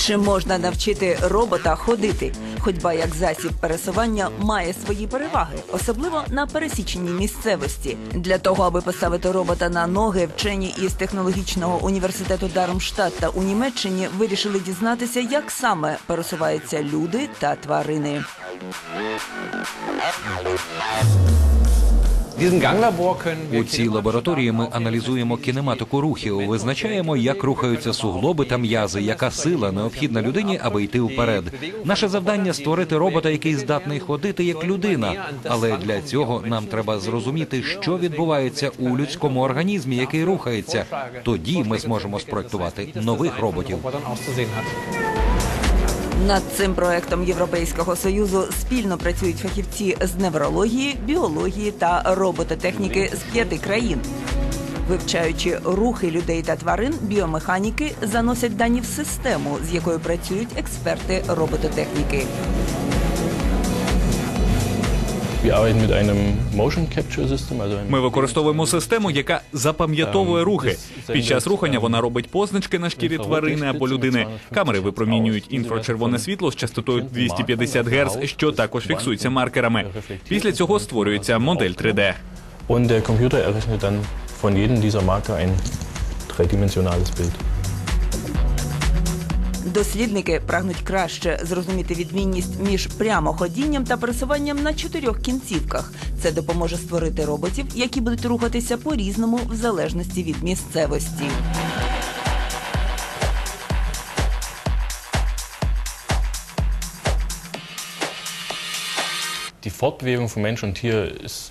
Чи можна навчити робота ходити? Ходьба як засіб пересування має свої переваги, особливо на пересіченій місцевості. Для того, аби поставити робота на ноги, вчені із технологічного університету Дармштадта у Німеччині вирішили дізнатися, як саме пересуваються люди та тварини. У цій лабораторії ми аналізуємо кінематику рухів, визначаємо, як рухаються суглоби та м'язи, яка сила необхідна людині, аби йти вперед. Наше завдання створити робота, який здатний ходити як людина. Але для цього нам треба зрозуміти, що відбувається у людському організмі, який рухається. Тоді ми зможемо спроектувати нових роботів. Над цим проектом Європейського союзу спільно працюють фахівці з неврології, біології та робототехніки з п'яти країн. Вивчаючи рухи людей та тварин, біомеханіки заносять дані в систему, з якою працюють експерти робототехніки. Ми використовуємо систему, яка запам'ятовує рухи. Під час рухання вона робить позначки на шкірі тварини або людини. Камери випромінюють інфрачервоне світло з частотою 250 Гц, що також фіксується маркерами. Після цього створюється модель 3D. Und der Computer errechnet dann von jedem dieser Marker ein dreidimensionales Bild. Дослідники прагнуть краще зрозуміти відмінність між прямоходінням та пересуванням на чотирьох кінцівках. Це допоможе створити роботів, які будуть рухатися по-різному в залежності від місцевості.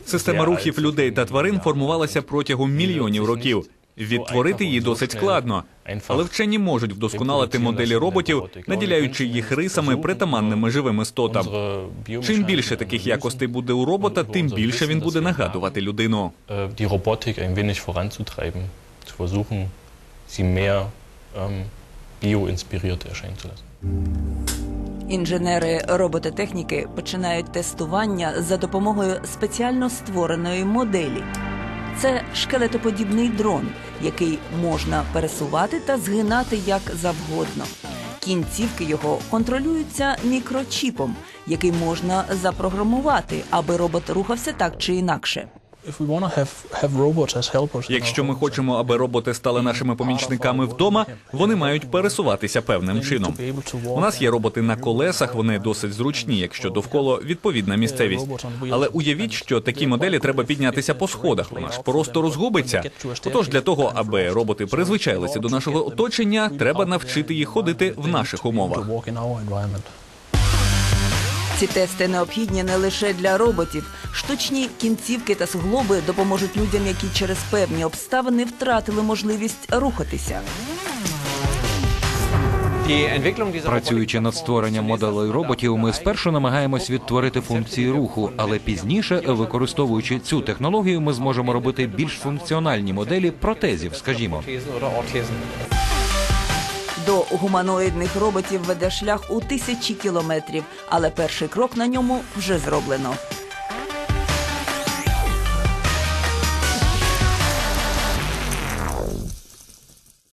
Система рухів людей та тварин формувалася протягом мільйонів років. Відтворити її досить складно, але вчені можуть вдосконалити моделі роботів, наділяючи їх рисами, притаманними живим істотам. Чим більше таких якостей буде у робота, тим більше він буде нагадувати людину. die Robotik ein wenig voranzutreiben, zu versuchen, sie mehr ähm, bio-inspiriert erscheinen zu lassen. Інженери робототехніки починають тестування за допомогою спеціально створеної моделі. Це шкелетоподібний дрон, який можна пересувати та згинати як завгодно. Кінцівки його контролюються мікрочіпом, який можна запрограмувати, аби робот рухався так чи інакше. Якщо ми хочемо, аби роботи стали нашими помічниками вдома, вони мають пересуватися певним чином. У нас є роботи на колесах, вони досить зручні, якщо довкола відповідна місцевість. Але уявіть, що такі моделі треба піднятися по сходах. Вона ж просто розгубиться. Отож, для того, аби роботи призвичайлися до нашого оточення, треба навчити їх ходити в наших умовах. Ці тести необхідні не лише для роботів. Штучні кінцівки та суглоби допоможуть людям, які через певні обставини втратили можливість рухатися. Працюючи над створенням моделей роботів, ми спершу намагаємось відтворити функції руху, але пізніше, використовуючи цю технологію, ми зможемо робити більш функціональні моделі протезів, скажімо. До гуманоїдних роботів веде шлях у тисячі кілометрів, але перший крок на ньому вже зроблено.